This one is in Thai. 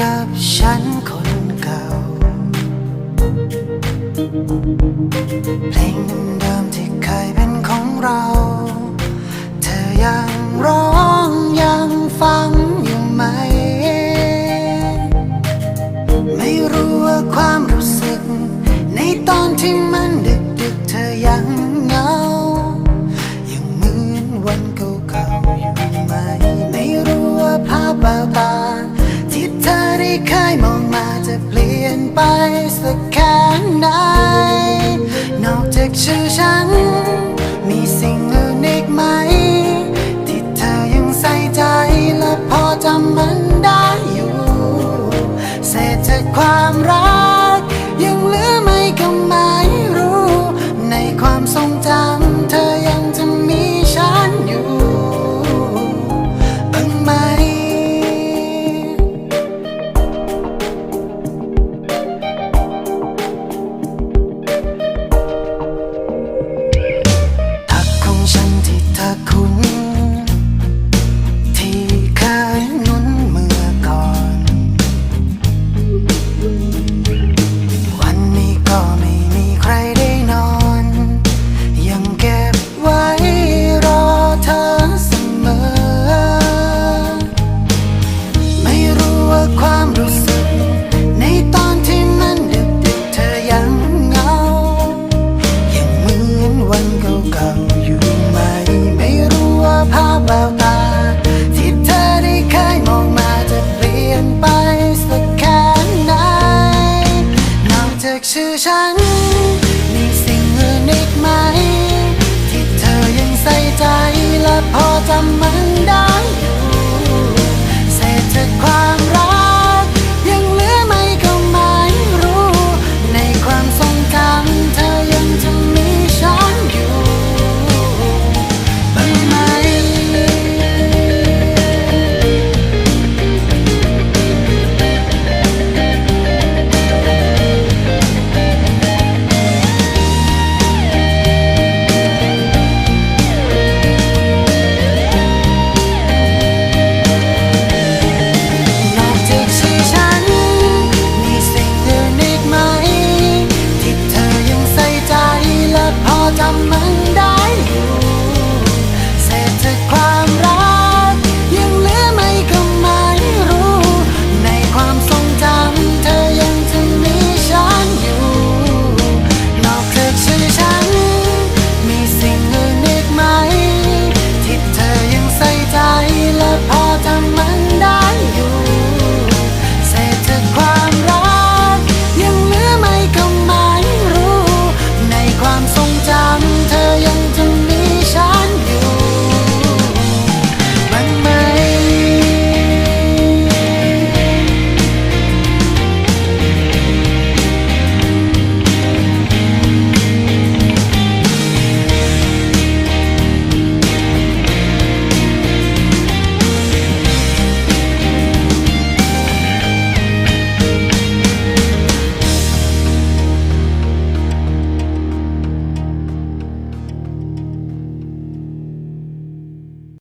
กับฉันคนเก่า เพลงเดิมที่เคยเไปสักแค่ไหน นอกจากชื่อฉัน